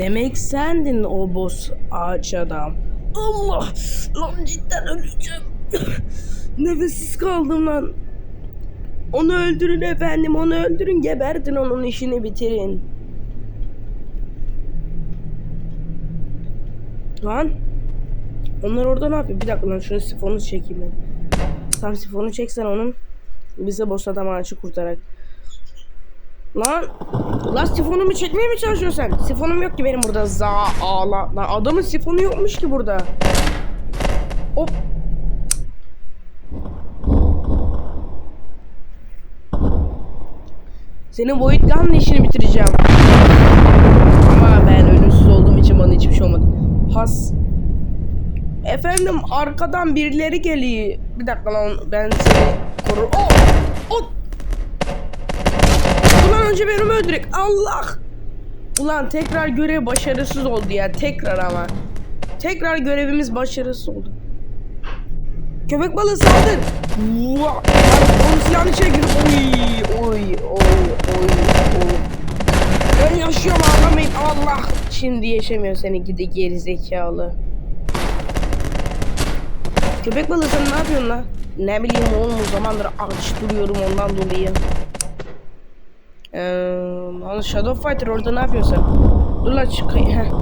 Demek sendin o boss ağaç adam. Allah! Lan cidden öleceğim. Nefessiz kaldım lan. Onu öldürün efendim, onu öldürün, gebertin onun işini bitirin. Lan! Onlar orada ne yapıyor? Bir dakika lan şunu sifonu çekeyim ben. Tam sifonu çeksen onun. Bize boss adam ağaçı kurtarak. Lan! Lan sifonumu çekmeye mi çalışıyorsun sen? Sifonum yok ki benim burada. Za ağla. Lan adamın sifonu yokmuş ki burada. Hop. Senin Void Gun'la işini bitireceğim. Ama ben ölümsüz olduğum için bana hiçbir şey olmadı. Has. Efendim arkadan birileri geliyor. Bir dakika lan ben seni korur. Oh! Önce benim öldürek. Allah! Ulan tekrar görev başarısız oldu ya. Tekrar ama. Tekrar görevimiz başarısız oldu. Köpek balığı saldır. Lan Onun silahını çekin. Oy, oy, oy, oy, oy. Ben yaşıyorum ağlamayın. Allah! Şimdi yaşamıyor seni gidi geri zekalı. Köpek balığı sen ne yapıyorsun lan? Ne bileyim oğlum o zamandır aç duruyorum ondan dolayı. Lan Shadow Fighter orada ne yapıyorsun sen? Dur lan çık. Heh.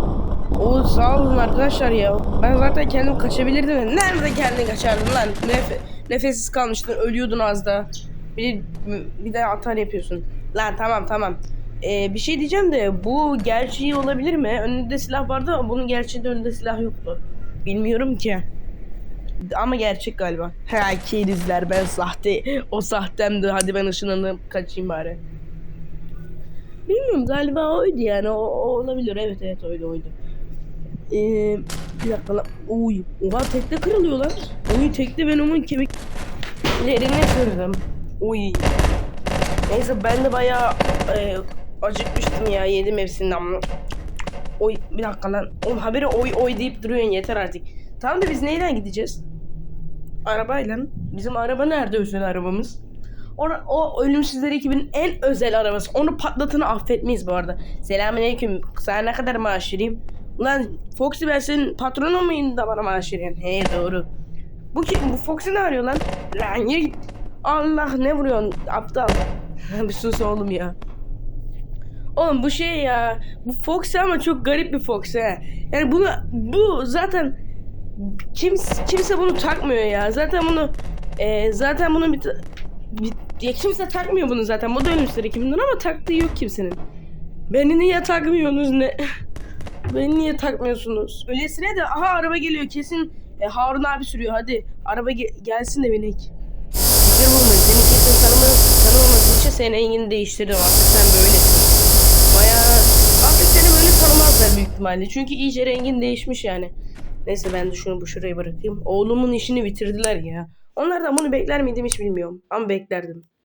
Oo sağ olun arkadaşlar ya. Ben zaten kendim kaçabilirdim. de Nerede kendin kaçardın lan? Nef nefessiz kalmıştın. Ölüyordun az da. Bir bir de atar yapıyorsun. Lan tamam tamam. Ee, bir şey diyeceğim de bu gerçeği olabilir mi? Önünde silah vardı ama bunun gerçeğinde önünde silah yoktu. Bilmiyorum ki. Ama gerçek galiba. Ha kerizler ben sahte. O sahtemdi. Hadi ben ışınlanıp kaçayım bari. Bilmiyorum galiba oydu yani. O, o olabilir. Evet evet oydu oydu. Ee, bir dakika lan. Oy. Oha tekte kırılıyor lan. Oy tekte ben onun kemiklerini kırdım. Oy. Neyse ben de bayağı e, acıkmıştım ya. Yedim hepsinden. Oy bir dakika lan. Oğlum haberi oy oy deyip duruyorsun yeter artık. Tamam da biz neyden gideceğiz? Arabayla. Bizim araba nerede özel arabamız? O, o ölümsüzler ekibinin en özel arabası. Onu patlatını affetmeyiz bu arada. Selamünaleyküm. Sana ne kadar maaş vereyim? Ulan Foxy ben senin patronun muyum da bana maaş veriyorsun? He doğru. Bu kim? Bu Foxy ne arıyor lan? Lan yürü. Allah ne vuruyorsun aptal. bir sus oğlum ya. Oğlum bu şey ya. Bu Foxy ama çok garip bir Foxy ha. Yani bunu bu zaten kimse, kimse bunu takmıyor ya. Zaten bunu e, zaten bunu bir, bir ya kimse takmıyor bunu zaten. Bu da ölmüşler ekibinden ama taktığı yok kimsenin. Beni niye takmıyorsunuz ne? Beni niye takmıyorsunuz? Öylesine de aha araba geliyor kesin e, Harun abi sürüyor hadi araba ge- gelsin de binek. Fikir bulmayın seni kesin tanıma, tanımaması için senin rengini değiştirdim artık sen böylesin. Bayağı artık seni böyle tanımazlar büyük ihtimalle çünkü iyice rengin değişmiş yani. Neyse ben de şunu bu şuraya bırakayım. Oğlumun işini bitirdiler ya. Onlardan bunu bekler miydim hiç bilmiyorum ama beklerdim.